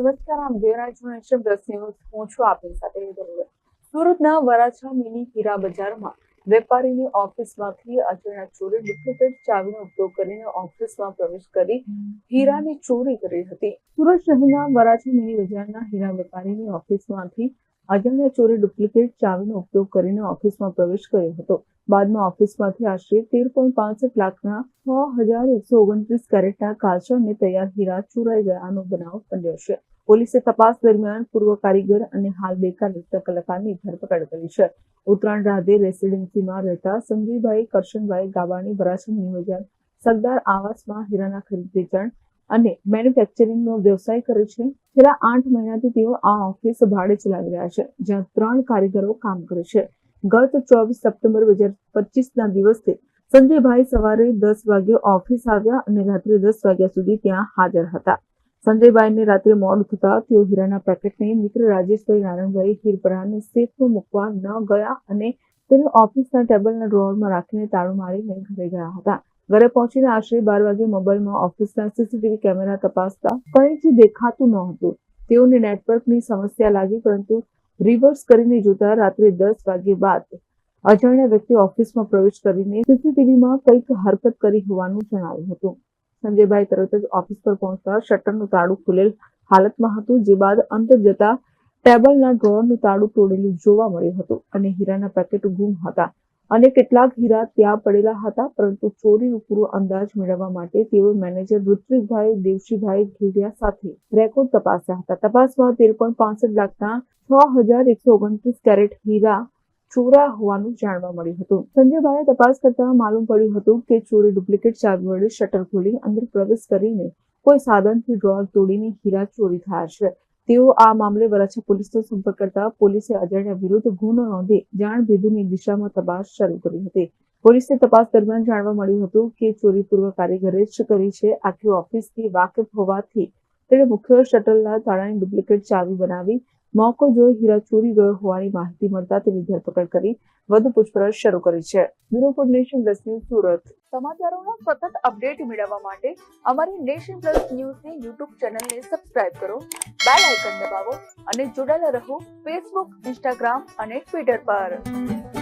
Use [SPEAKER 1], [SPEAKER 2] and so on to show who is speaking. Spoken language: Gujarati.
[SPEAKER 1] નમસ્કાર, આમ જોઈ નેશન પ્લસ હું છું આપની સાથે હેતલ સુરતના વરાછા મિની હીરા બજારમાં વેપારીની ઓફિસમાંથી અજાણ્યા ચોરે ડુપ્લિકેટ ચાવીનો ઉપયોગ કરીને ઓફિસમાં પ્રવેશ કરી હીરાની ચોરી કરી હતી. સુરત શહેરના વરાછા મિની બજારના હીરા વેપારીની ઓફિસમાંથી અજાણ્યા ચોરે ડુપ્લિકેટ ચાવીનો ઉપયોગ કરીને ઓફિસમાં પ્રવેશ કર્યો હતો. બાદમાં ઓફિસમાંથી આશરે તેર પોઈન્ટ પાંસઠ લાખના છ હજાર એકસો ઓગણત્રીસ કેરેટના કાચા તૈયાર હીરા ચોરાઈ ગયાનો બનાવ બન્યો છે. પોલીસે તપાસ દરમિયાન પૂર્વ કારીગર અને હાલ બેકાર નૃત્ય કલાકારની ધરપકડ કરી છે. ઉત્તરાયણ રાધે રેસિડેન્સીમાં રહેતા સંજયભાઈ કરશનભાઈ ગાબાણી વરાછમ બજાર સરદાર આવાસમાં હીરાના ખરીદ વેચાણ અને મેન્યુફેક્ચરિંગનો વ્યવસાય કરે છે. છેલ્લા આઠ મહિનાથી તેઓ આ ઓફિસ ભાડે ચલાવી રહ્યા છે, જ્યાં ત્રણ કારીગરો કામ કરે છે. ગત ચોવીસ સપ્ટેમ્બર બે હજાર પચીસના દિવસે સંજયભાઈ સવારે દસ વાગે ઓફિસ આવ્યા અને રાત્રે દસ વાગ્યા સુધી ત્યાં હાજર હતા. સંજયભાઈને રાત્રે મોડું થતા તેઓ હીરાના પેકેટને મિત્ર રાજેશભાઈ નારાયણભાઈ હીરપરાને સેફમાં મૂકવા ન ગયા અને તેને ઓફિસના ટેબલના ડ્રોવરમાં રાખીને તાળું મારીને ઘરે ગયા હતા. ઘરે પહોંચીને આશરે બાર વાગે મોબાઈલમાં ઓફિસના સીસીટીવી કેમેરા તપાસતા કંઈ જ દેખાતું ન હતું તેઓને નેટવર્કની સમસ્યા લાગી, પરંતુ રિવર્સ કરીને જોતા રાત્રે દસ વાગે બાદ અજાણ્યા વ્યક્તિ ઓફિસમાં પ્રવેશ કરીને સીસીટીવીમાં કંઈક હરકત કરી હોવાનું જણાવ્યું હતું. સંજયભાઈ તરત જ ઓફિસ પર પહોંચતા શટરનું તાળું ખુલેલ હાલતમાં હતું, જે બાદ અંદર જતા ટેબલના ડ્રોઅરનું તાળું તોડેલું જોવા મળ્યું હતું અને હીરાના પેકેટ ગુમ હતા. અને કેટલાક હીરા ત્યાં પડેલા હતા, પરંતુ ચોરીનો પૂરો અંદાજ મેળવવા માટે તેઓ મેનેજર ઋત્વિકભાઈ દેવશીભાઈ ઘેડિયા સાથે રેકોર્ડ તપાસ્યા હતા. તપાસમાં તેર પોઈન્ટ પાંસઠ લાખના છ હજાર એકસો ઓગણત્રીસ કેરેટ હીરા ચોરા હોવાનું જાણવા મળ્યું હતું. સંજયભાઈએ તપાસ કરતા માલુમ પડ્યું હતું કે ચોરી ડુપ્લિકેટ ચાવી વડે શટર ખોલી અંદર પ્રવેશ કરીને કોઈ સાધનથી ડ્રોઅર તોડીને હીરા ચોરી થયા છે. તેઓ આ મામલે વરાછા પોલીસનો સંપર્ક કરતા પોલીસે અજાણ્યા વિરુદ્ધ ગુનો નોંધી જાણ ભેદુની દિશામાં તપાસ શરૂ કરી હતી. પોલીસે તપાસ દરમિયાન જાણવા મળ્યું હતું કે ચોરી પૂર્વ કારીગરે જ કરી છે આખી ઓફિસથી વાકેફ હોવાથી તેણે મુખ્ય શટલના તાળાની ડુપ્લિકેટ ચાવી બનાવી મોકો જોઈ હીરા ચોરી ગયો હોવાની માહિતી મળતા તેની ધરપકડ કરી વધુ પૂછપરછ શરૂ કરી છે. Bureau for nation plus news Surat. સમાચારોના સતત અપડેટ મેળવવા માટે અમારી નેશન પ્લસ ન્યૂઝની યુટ્યુબ ચેનલને સબસ્ક્રાઇબ કરો, બેલ આઇકન દબાવો અને જોડાયેલા રહો ફેસબુક, ઇન્સ્ટાગ્રામ અને ટ્વિટર પર.